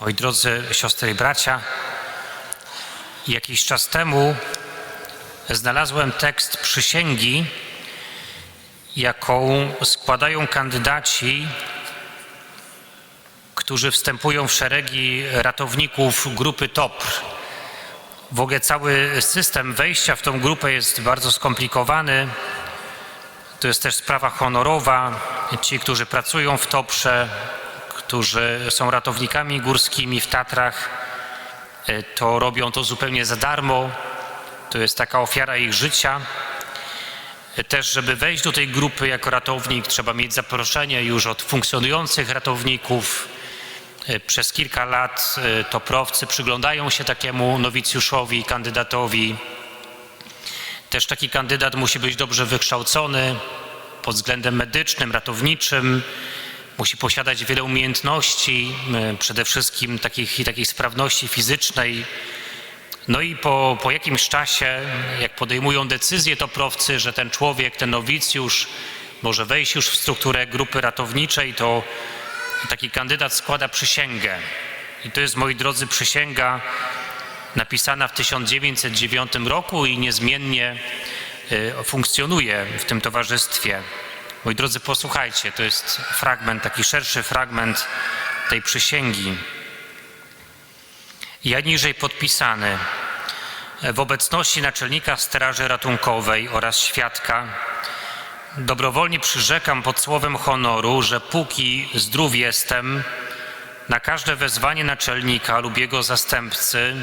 Moi drodzy siostry i bracia, jakiś czas temu znalazłem tekst przysięgi, jaką składają kandydaci, którzy wstępują w szeregi ratowników grupy TOPR. W ogóle cały system wejścia w tą grupę jest bardzo skomplikowany. To jest też sprawa honorowa. Ci, którzy pracują w TOPRze, którzy są ratownikami górskimi w Tatrach, e, to robią to zupełnie za darmo. To jest taka ofiara ich życia. E, Też, żeby wejść do tej grupy jako ratownik, trzeba mieć zaproszenie już od funkcjonujących ratowników. E, Przez kilka lat toprowcy przyglądają się takiemu nowicjuszowi, kandydatowi. Też taki kandydat musi być dobrze wykształcony pod względem medycznym, ratowniczym. Musi posiadać wiele umiejętności, e, przede wszystkim takich, takiej sprawności fizycznej. No i po, po jakimś czasie, jak podejmują decyzję toprowcy, że ten człowiek, ten nowicjusz może wejść już w strukturę grupy ratowniczej, to taki kandydat składa przysięgę. I to jest, moi drodzy, przysięga napisana w 1909 roku i niezmiennie e, funkcjonuje w tym towarzystwie. Moi drodzy, posłuchajcie, to jest fragment, taki szerszy fragment tej przysięgi. Ja niżej podpisany w obecności naczelnika Straży Ratunkowej oraz świadka dobrowolnie przyrzekam pod słowem honoru, że póki zdrów jestem, na każde wezwanie naczelnika lub jego zastępcy,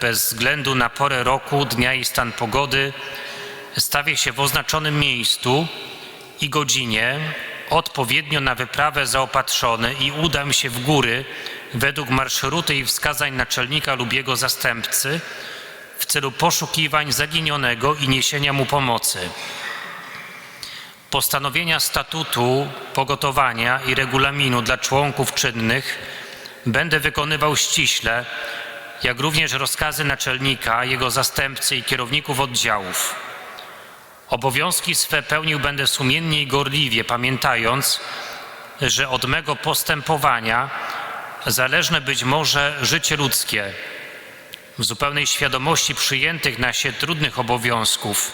bez względu na porę roku, dnia i stan pogody, stawię się w oznaczonym miejscu i godzinie, odpowiednio na wyprawę zaopatrzony i udam się w góry według marszruty i wskazań naczelnika lub jego zastępcy w celu poszukiwań zaginionego i niesienia mu pomocy. Postanowienia statutu, pogotowania i regulaminu dla członków czynnych będę wykonywał ściśle, jak również rozkazy naczelnika, jego zastępcy i kierowników oddziałów. Obowiązki swe pełnił będę sumiennie i gorliwie, pamiętając, że od mego postępowania zależne być może życie ludzkie. W zupełnej świadomości przyjętych na się trudnych obowiązków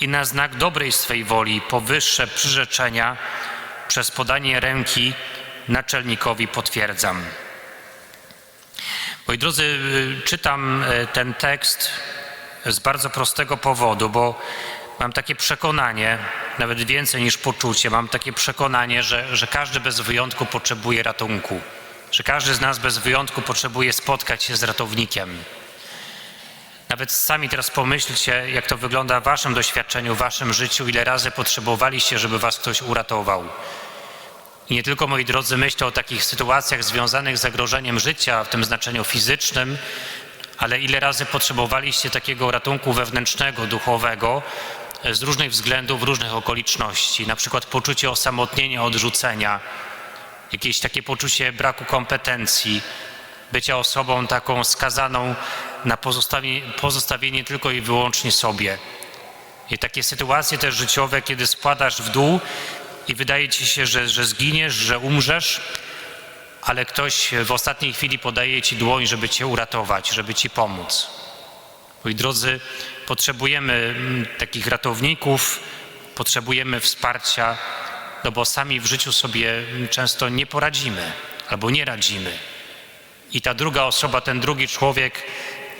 i na znak dobrej swej woli powyższe przyrzeczenia przez podanie ręki naczelnikowi potwierdzam. Moi drodzy, y, czytam y, ten tekst z bardzo prostego powodu, bo mam takie przekonanie, nawet więcej niż poczucie, mam takie przekonanie, że, że każdy bez wyjątku potrzebuje ratunku, że każdy z nas bez wyjątku potrzebuje spotkać się z ratownikiem. Nawet sami teraz pomyślcie, jak to wygląda w waszym doświadczeniu, w waszym życiu, ile razy potrzebowaliście, żeby was ktoś uratował. I nie tylko, moi drodzy, myślę o takich sytuacjach związanych z zagrożeniem życia w tym znaczeniu fizycznym, ale ile razy potrzebowaliście takiego ratunku wewnętrznego, duchowego z różnych względów, różnych okoliczności, na przykład poczucie osamotnienia, odrzucenia, jakieś takie poczucie braku kompetencji, bycia osobą taką skazaną na pozostawienie, pozostawienie tylko i wyłącznie sobie. I takie sytuacje też życiowe, kiedy spadasz w dół i wydaje ci się, że, że zginiesz, że umrzesz, ale ktoś w ostatniej chwili podaje ci dłoń, żeby cię uratować, żeby ci pomóc. Moi drodzy, potrzebujemy mm, takich ratowników, potrzebujemy wsparcia, no bo sami w życiu sobie mm, często nie poradzimy albo nie radzimy. I ta druga osoba, ten drugi człowiek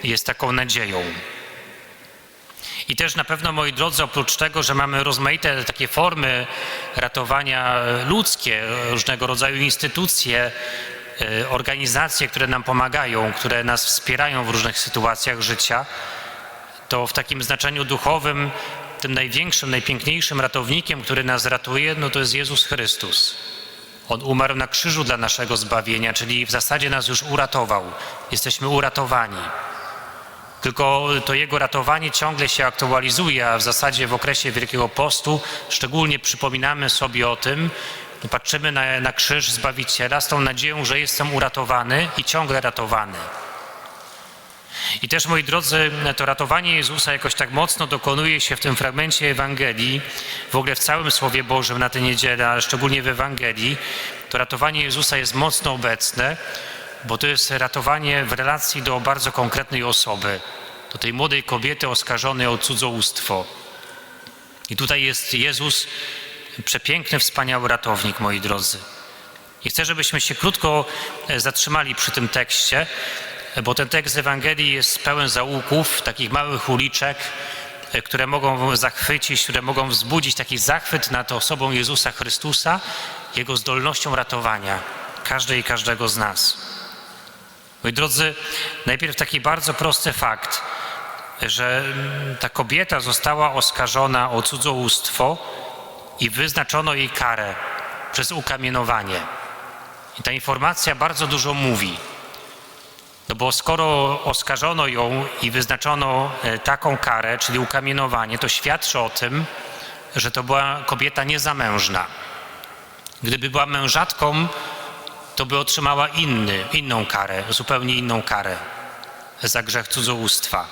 jest taką nadzieją. I też na pewno, moi drodzy, oprócz tego, że mamy rozmaite takie formy ratowania ludzkie, różnego rodzaju instytucje, e, organizacje, które nam pomagają, które nas wspierają w różnych sytuacjach życia, to w takim znaczeniu duchowym tym największym, najpiękniejszym ratownikiem, który nas ratuje, no to jest Jezus Chrystus. On umarł na krzyżu dla naszego zbawienia, czyli w zasadzie nas już uratował. Jesteśmy uratowani. Tylko to jego ratowanie ciągle się aktualizuje, a w zasadzie w okresie Wielkiego Postu szczególnie przypominamy sobie o tym, patrzymy na, na krzyż Zbawiciela z tą nadzieją, że jestem uratowany i ciągle ratowany. I też, moi drodzy, to ratowanie Jezusa jakoś tak mocno dokonuje się w tym fragmencie Ewangelii, w ogóle w całym Słowie Bożym na tę niedzielę, ale szczególnie w Ewangelii. To ratowanie Jezusa jest mocno obecne, bo to jest ratowanie w relacji do bardzo konkretnej osoby, do tej młodej kobiety oskarżonej o cudzołóstwo. I tutaj jest Jezus, przepiękny, wspaniały ratownik, moi drodzy. I chcę, żebyśmy się krótko e, zatrzymali przy tym tekście, bo ten tekst Ewangelii jest pełen zaułków, takich małych uliczek, e, które mogą zachwycić, które mogą wzbudzić taki zachwyt nad osobą Jezusa Chrystusa, Jego zdolnością ratowania każdej i każdego z nas. Moi drodzy, najpierw taki bardzo prosty fakt, że mm, ta kobieta została oskarżona o cudzołóstwo i wyznaczono jej karę przez ukamienowanie. I ta informacja bardzo dużo mówi. No bo skoro oskarżono ją i wyznaczono e, taką karę, czyli ukamienowanie, to świadczy o tym, że to była kobieta niezamężna. Gdyby była mężatką, to by otrzymała inny, inną karę, zupełnie inną karę za grzech cudzołóstwa.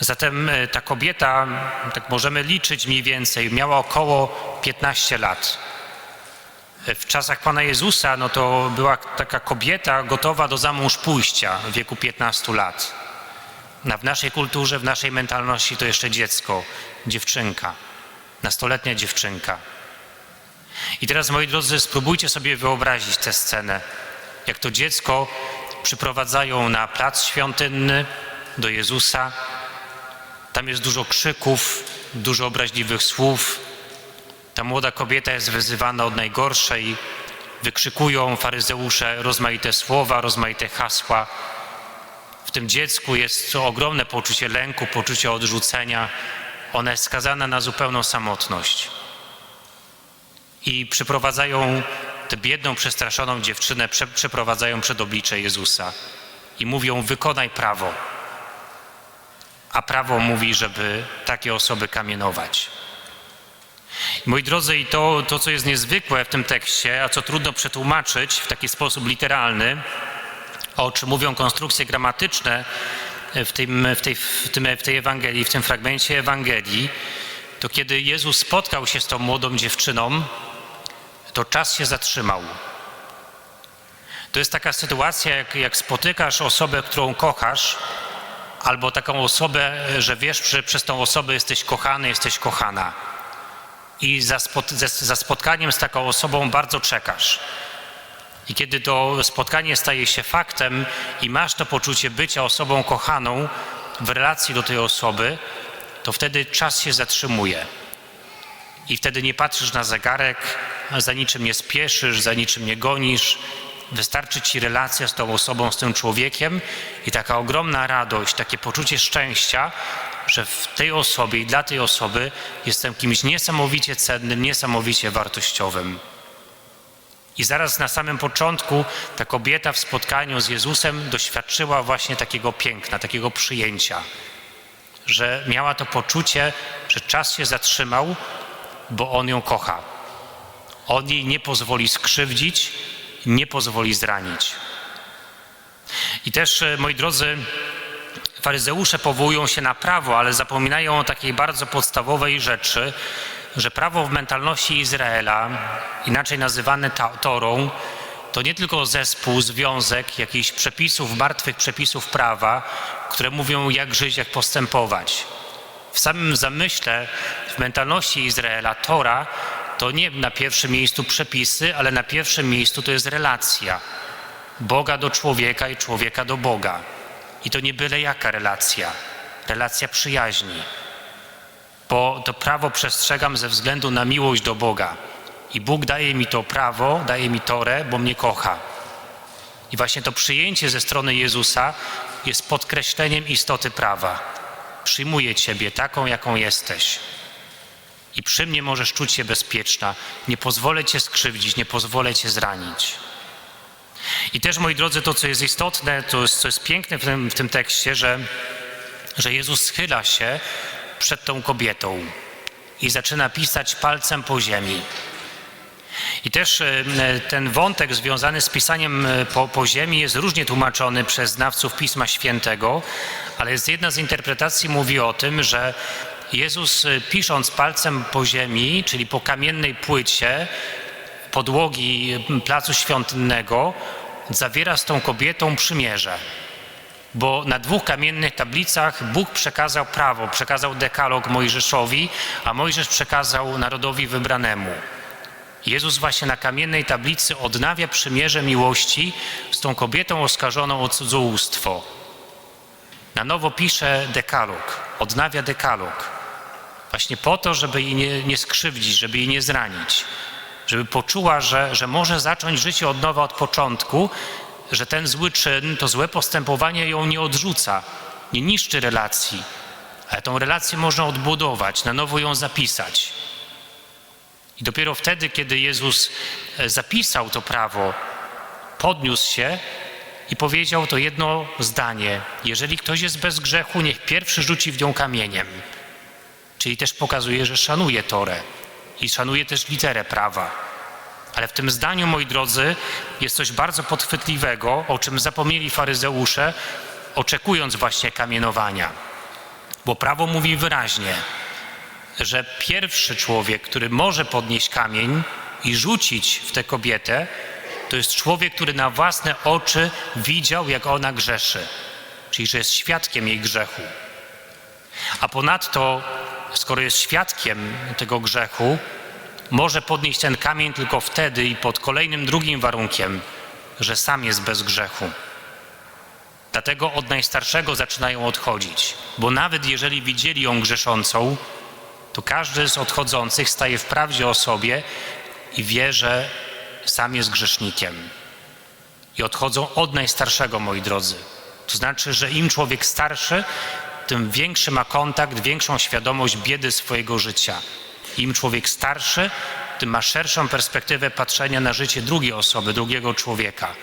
Zatem e, ta kobieta, tak możemy liczyć mniej więcej, miała około 15 lat. W czasach Pana Jezusa no to była taka kobieta gotowa do zamąż pójścia w wieku 15 lat. W naszej kulturze, w naszej mentalności to jeszcze dziecko, dziewczynka, nastoletnia dziewczynka. I teraz, moi drodzy, spróbujcie sobie wyobrazić tę scenę, jak to dziecko przyprowadzają na plac świątynny do Jezusa. Tam jest dużo krzyków, dużo obraźliwych słów. Ta młoda kobieta jest wyzywana od najgorszej. Wykrzykują faryzeusze rozmaite słowa, rozmaite hasła. W tym dziecku jest ogromne poczucie lęku, poczucie odrzucenia. Ona jest skazana na zupełną samotność i przyprowadzają tę biedną, przestraszoną dziewczynę, prze, przeprowadzają przed oblicze Jezusa i mówią: Wykonaj prawo. A prawo mówi, żeby takie osoby kamienować. Moi drodzy, i to, to, co jest niezwykłe w tym tekście, a co trudno przetłumaczyć w taki sposób literalny, o czym mówią konstrukcje gramatyczne w, tym, w, tej, w, tym, w tej Ewangelii, w tym fragmencie Ewangelii, to kiedy Jezus spotkał się z tą młodą dziewczyną, to czas się zatrzymał. To jest taka sytuacja, jak, jak spotykasz osobę, którą kochasz, albo taką osobę, że wiesz, że przez tą osobę jesteś kochany, jesteś kochana. I za, spot, za spotkaniem z taką osobą bardzo czekasz. I kiedy to spotkanie staje się faktem i masz to poczucie bycia osobą kochaną w relacji do tej osoby, to wtedy czas się zatrzymuje. I wtedy nie patrzysz na zegarek, za niczym nie spieszysz, za niczym nie gonisz. Wystarczy ci relacja z tą osobą, z tym człowiekiem i taka ogromna radość, takie poczucie szczęścia, że w tej osobie i dla tej osoby jestem kimś niesamowicie cennym, niesamowicie wartościowym. I zaraz na samym początku ta kobieta w spotkaniu z Jezusem doświadczyła właśnie takiego piękna, takiego przyjęcia, że miała to poczucie, że czas się zatrzymał, bo On ją kocha. On jej nie pozwoli skrzywdzić, nie pozwoli zranić. I też, e, moi drodzy, faryzeusze powołują się na prawo, ale zapominają o takiej bardzo podstawowej rzeczy, że prawo w mentalności Izraela, inaczej nazywane Torą, to nie tylko zespół, związek jakichś przepisów, martwych przepisów prawa, które mówią, jak żyć, jak postępować. W samym zamyśle, w mentalności Izraela, Tora to nie na pierwszym miejscu przepisy, ale na pierwszym miejscu to jest relacja Boga do człowieka i człowieka do Boga. I to nie byle jaka relacja, relacja przyjaźni. Bo to prawo przestrzegam ze względu na miłość do Boga. I Bóg daje mi to prawo, daje mi torę, bo mnie kocha. I właśnie to przyjęcie ze strony Jezusa jest podkreśleniem istoty prawa. Przyjmuję Ciebie taką, jaką jesteś i przy mnie możesz czuć się bezpieczna. Nie pozwolę cię skrzywdzić, nie pozwolę cię zranić. I też, moi drodzy, to, co jest istotne, to jest, co jest piękne w tym, w tym tekście, że, że Jezus schyla się przed tą kobietą i zaczyna pisać palcem po ziemi. I też e, ten wątek związany z pisaniem e, po, po ziemi jest różnie tłumaczony przez znawców Pisma Świętego, ale jest jedna z interpretacji mówi o tym, że Jezus y, pisząc palcem po ziemi, czyli po kamiennej płycie podłogi placu świątynnego, zawiera z tą kobietą przymierze. Bo na dwóch kamiennych tablicach Bóg przekazał prawo, przekazał dekalog Mojżeszowi, a Mojżesz przekazał narodowi wybranemu. Jezus właśnie na kamiennej tablicy odnawia przymierze miłości z tą kobietą oskarżoną o cudzołóstwo. Na nowo pisze dekalog, odnawia dekalog. Właśnie po to, żeby jej nie, nie skrzywdzić, żeby jej nie zranić. Żeby poczuła, że, że może zacząć życie od nowa od początku, że ten zły czyn, to złe postępowanie ją nie odrzuca, nie niszczy relacji, ale tą relację można odbudować, na nowo ją zapisać. I dopiero wtedy, kiedy Jezus e, zapisał to prawo, podniósł się i powiedział to jedno zdanie: Jeżeli ktoś jest bez grzechu, niech pierwszy rzuci w nią kamieniem. Czyli też pokazuje, że szanuje Torę i szanuje też literę prawa. Ale w tym zdaniu, moi drodzy, jest coś bardzo podchwytliwego, o czym zapomnieli faryzeusze, oczekując właśnie kamienowania. Bo prawo mówi wyraźnie, że pierwszy człowiek, który może podnieść kamień i rzucić w tę kobietę, to jest człowiek, który na własne oczy widział, jak ona grzeszy, czyli że jest świadkiem jej grzechu. A ponadto, skoro jest świadkiem tego grzechu, może podnieść ten kamień tylko wtedy i pod kolejnym drugim warunkiem, że sam jest bez grzechu. Dlatego od najstarszego zaczynają odchodzić, bo nawet jeżeli widzieli ją grzeszącą, to każdy z odchodzących staje w prawdzie o sobie i wie, że sam jest grzesznikiem. I odchodzą od najstarszego, moi drodzy. To znaczy, że im człowiek starszy, tym większy ma kontakt, większą świadomość biedy swojego życia. Im człowiek starszy, tym ma szerszą perspektywę patrzenia na życie drugiej osoby, drugiego człowieka.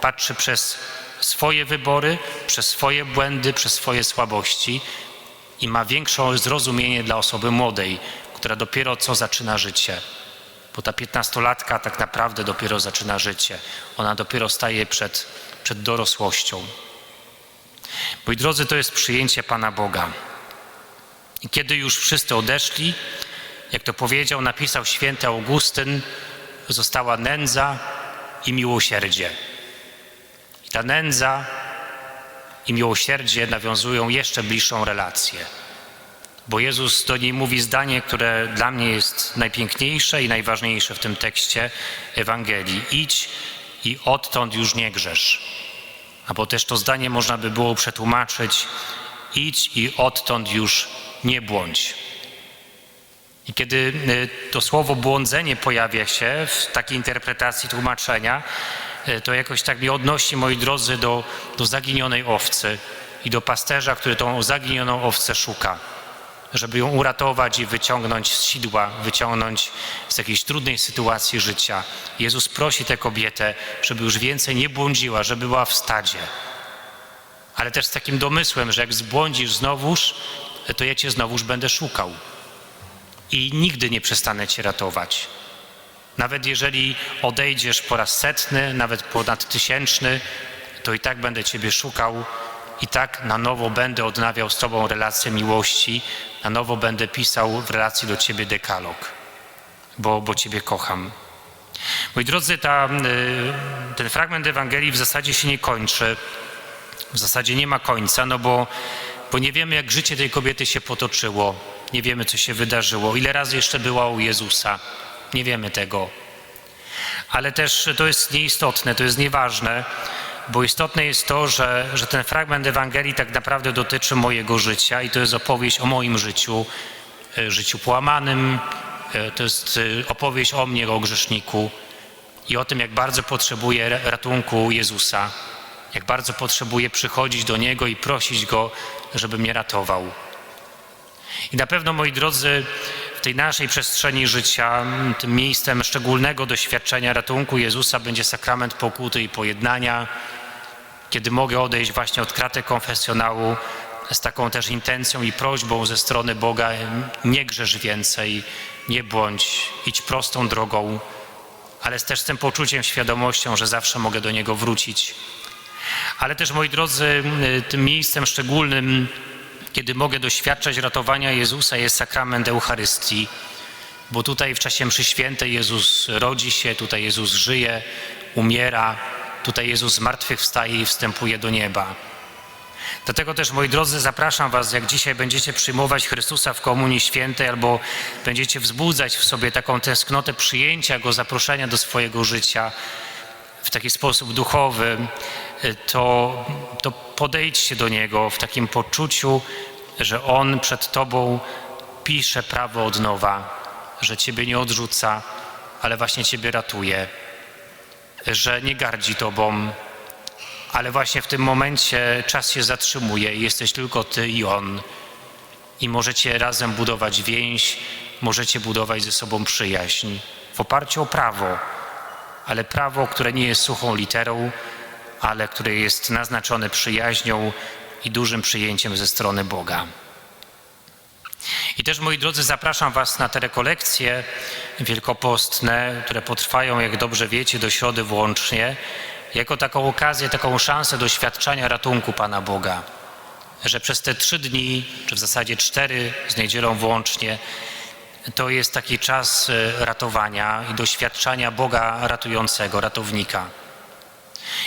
Patrzy przez swoje wybory, przez swoje błędy, przez swoje słabości i ma większe zrozumienie dla osoby młodej, która dopiero co zaczyna życie. Bo ta piętnastolatka tak naprawdę dopiero zaczyna życie. Ona dopiero staje przed, przed dorosłością. Moi drodzy, to jest przyjęcie Pana Boga. I kiedy już wszyscy odeszli, jak to powiedział, napisał święty Augustyn, została nędza i miłosierdzie. I ta nędza i miłosierdzie nawiązują jeszcze bliższą relację. Bo Jezus do niej mówi zdanie, które dla mnie jest najpiękniejsze i najważniejsze w tym tekście Ewangelii. Idź i odtąd już nie grzesz. Albo też to zdanie można by było przetłumaczyć: idź i odtąd już nie błądź. I kiedy y, to słowo błądzenie pojawia się w takiej interpretacji tłumaczenia, y, to jakoś tak mnie odnosi, moi drodzy, do, do zaginionej owcy i do pasterza, który tą zaginioną owcę szuka, żeby ją uratować i wyciągnąć z sidła, wyciągnąć z jakiejś trudnej sytuacji życia. Jezus prosi tę kobietę, żeby już więcej nie błądziła, żeby była w stadzie. Ale też z takim domysłem, że jak zbłądzisz znowuż, to ja cię znowuż będę szukał i nigdy nie przestanę Cię ratować. Nawet jeżeli odejdziesz po raz setny, nawet ponad tysięczny, to i tak będę Ciebie szukał, i tak na nowo będę odnawiał z Tobą relację miłości, na nowo będę pisał w relacji do Ciebie dekalog, bo, bo Ciebie kocham. Moi drodzy, ta, y, ten fragment Ewangelii w zasadzie się nie kończy. W zasadzie nie ma końca, no bo, bo nie wiemy, jak życie tej kobiety się potoczyło nie wiemy, co się wydarzyło. Ile razy jeszcze była u Jezusa? Nie wiemy tego. Ale też to jest nieistotne, to jest nieważne, bo istotne jest to, że, że ten fragment Ewangelii tak naprawdę dotyczy mojego życia i to jest opowieść o moim życiu, e, życiu połamanym, e, to jest e, opowieść o mnie, o grzeszniku i o tym, jak bardzo potrzebuję ratunku Jezusa, jak bardzo potrzebuję przychodzić do Niego i prosić Go, żeby mnie ratował. I na pewno, moi drodzy, tej naszej przestrzeni życia, tym miejscem szczególnego doświadczenia ratunku Jezusa będzie sakrament pokuty i pojednania, kiedy mogę odejść właśnie od kraty konfesjonału z taką też intencją i prośbą ze strony Boga: nie grzesz więcej, nie bądź, idź prostą drogą, ale też z tym poczuciem, świadomością, że zawsze mogę do Niego wrócić. Ale też, moi drodzy, tym miejscem szczególnym, kiedy mogę doświadczać ratowania Jezusa, jest sakrament Eucharystii, bo tutaj w czasie mszy świętej Jezus rodzi się, tutaj Jezus żyje, umiera, tutaj Jezus zmartwychwstaje i wstępuje do nieba. Dlatego też, moi drodzy, zapraszam Was, jak dzisiaj będziecie przyjmować Chrystusa w Komunii Świętej albo będziecie wzbudzać w sobie taką tęsknotę przyjęcia Go, zaproszenia do swojego życia w taki sposób duchowy, to, to podejdźcie do Niego w takim poczuciu, że On przed Tobą pisze prawo od nowa, że Ciebie nie odrzuca, ale właśnie Ciebie ratuje, że nie gardzi Tobą, ale właśnie w tym momencie czas się zatrzymuje i jesteś tylko Ty i On. I możecie razem budować więź, możecie budować ze sobą przyjaźń w oparciu o prawo, ale prawo, które nie jest suchą literą, ale które jest naznaczone przyjaźnią i dużym przyjęciem ze strony Boga. I też, moi drodzy, zapraszam Was na te rekolekcje wielkopostne, które potrwają, jak dobrze wiecie, do środy włącznie, jako taką okazję, taką szansę doświadczania ratunku Pana Boga. Że przez te trzy dni, czy w zasadzie cztery z niedzielą włącznie, to jest taki czas e, ratowania i doświadczania Boga ratującego, ratownika.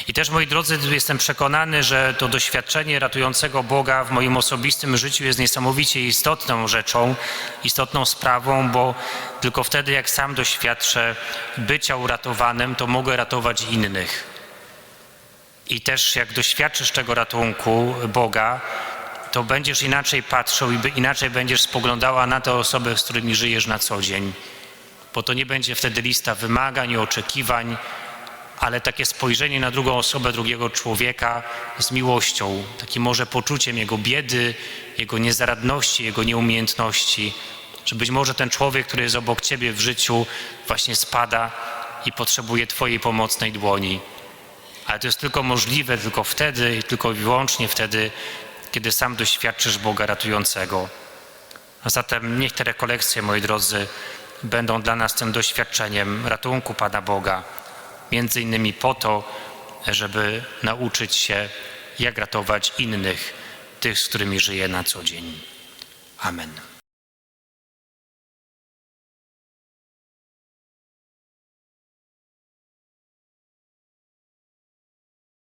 I też, moi drodzy, jestem przekonany, że to doświadczenie ratującego Boga w moim osobistym życiu jest niesamowicie istotną rzeczą, istotną sprawą, bo tylko wtedy, jak sam doświadczę bycia uratowanym, to mogę ratować innych. I też, jak doświadczysz tego ratunku Boga, to będziesz inaczej patrzył i inaczej będziesz spoglądała na te osoby, z którymi żyjesz na co dzień. Bo to nie będzie wtedy lista wymagań i oczekiwań, ale takie spojrzenie na drugą osobę, drugiego człowieka z miłością, takim może poczuciem jego biedy, jego niezaradności, jego nieumiejętności, że być może ten człowiek, który jest obok ciebie w życiu, właśnie spada i potrzebuje Twojej pomocnej dłoni. Ale to jest tylko możliwe tylko wtedy i tylko wyłącznie wtedy, kiedy sam doświadczysz Boga ratującego. A zatem niech te rekolekcje, moi drodzy, będą dla nas tym doświadczeniem ratunku Pana Boga, między innymi po to, żeby nauczyć się, jak ratować innych, tych, z którymi żyję na co dzień. Amen.